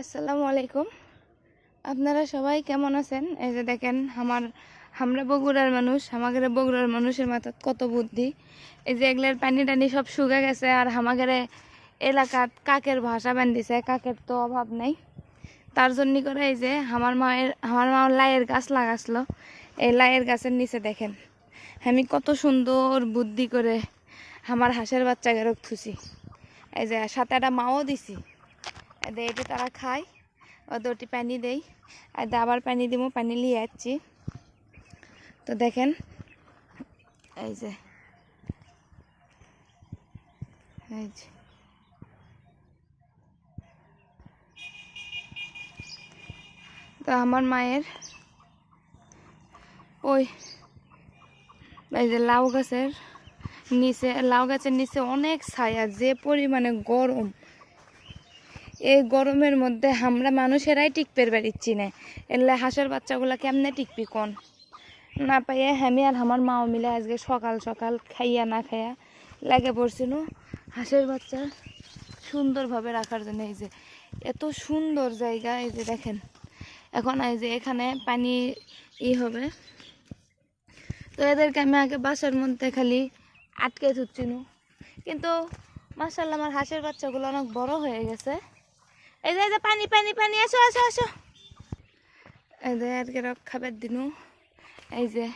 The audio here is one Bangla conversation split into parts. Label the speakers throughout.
Speaker 1: আসসালামু আলাইকুম। আপনারা সবাই কেমন আছেন? এই যে দেখেন, আমার, আমরা বগুড়ার মানুষ আমাদের বগুড়ার মানুষের মাথাত কত বুদ্ধি। এই যে এগুলোর পানি টানি সব শুকা গেছে আর আমাদের এলাকাত কাকের ভাষা বান্ধিছে, কাকের তো অভাব নেই। তার জন্য করে এই যে আমার মায়ের, আমার মা লাইয়ের গাছ লাগাছিল এই লাইয়ের গাছের নিচে দেখেন, আমি কত সুন্দর বুদ্ধি করে আমার হাঁসের বাচ্চাকে থুছি। এই যে সাথে একটা মাও দিছি। এটা তারা খায়। ওদের ওটি পানি দেই। আর আবার পানি দিব পানি নিয়ে যাচ্ছি তো দেখেন, এই যে এই যে। তো আমার মায়ের ওই, এই যে লাউ গাছের নিচে, লাউ গাছের নিচে অনেক ছায়া, যে পরিমাণে গরম। এই গরমের মধ্যে আমরা মানুষেরাই টিকতে পারিচ্ছি না এলে হাঁসের বাচ্চাগুলা কেমনে টিকবি কোন? না পাইয়ে আমি আর আমার মাও মিলে আজকে সকাল সকাল খাইয়া না খাইয়া লাগে পড়ছিল। হাঁসের বাচ্চা সুন্দরভাবে রাখার জন্য এই যে এত সুন্দর জায়গা এই যে দেখেন। এখন এই যে এখানে পানি ই হবে। তো এদেরকে আমি আগে বাসার মধ্যে খালি আটকে ধুচ্ছিল কিন্তু মাসাল্লাহ আমার হাঁসের বাচ্চাগুলো অনেক বড় হয়ে গেছে। এই যে যে, পানি পানি পানি, আসো আসো আসো। এই যে, আজকে খাবার দিনু এই যে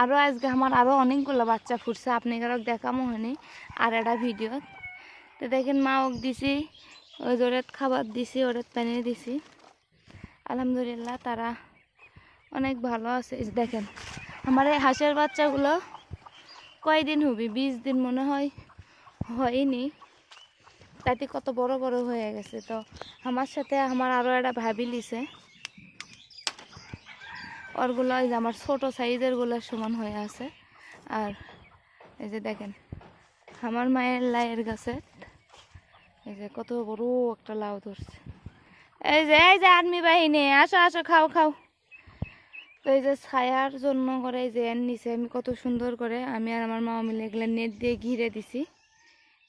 Speaker 1: আরও আজকে আমার আরও অনেকগুলো বাচ্চা ফুটছে আপনি কারক দেখামো হয়নি, আর একটা ভিডিও। তো দেখেন, মা ওক দিছি, ওই জোরেত খাবার দিছি ওরেত পানি দিছি। আলহামদুলিল্লাহ, তারা অনেক ভালো আছে। যে দেখেন, আমার এই হাঁসের বাচ্চাগুলো কয়দিন হবি? বিশ দিন মনে হয়, হয়নি। তাতে কত বড় বড় হয়ে গেছে। তো আমার সাথে আমার আরও একটা ভাবি লিছে। ওরগুলো এই যে আমার ছোটো সাইজেরগুলো সমান হয়ে আছে। আর এই যে দেখেন, আমার মায়ের লাইয়ের গাছে এই যে কত বড় একটা লাউ ধরছে। এই যে এই যে আর্মি বাহিনী, আসো আসো, খাও খাও। তো এই যে ছায়ার জন্য করে এই যে নিচে আমি কত সুন্দর করে আমি আর আমার মা মিলে এগুলো নেট দিয়ে ঘিরে দিছি।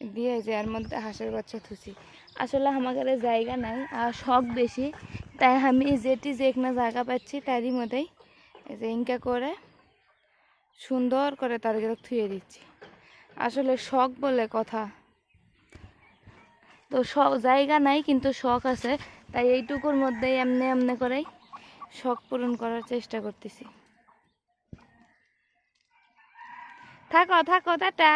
Speaker 1: দিয়ে যে এর মধ্যে হাঁসের বাচ্চা থুসি আসলে আমাদের জায়গা নাই, আর শখ বেশি। তাই আমি যেটি যেখানে জায়গা পাচ্ছি, তারই মধ্যেই যে ইনকা করে সুন্দর করে তার তারগুলো থুয়ে দিচ্ছি। আসলে শখ বলে কথা। তো শখ, জায়গা নাই, কিন্তু শখ আছে। তাই এইটুকুর মধ্যেই এমনি এমনি করেই শখ পূরণ করার চেষ্টা করতেছি। থাকো থাকো, টাটা।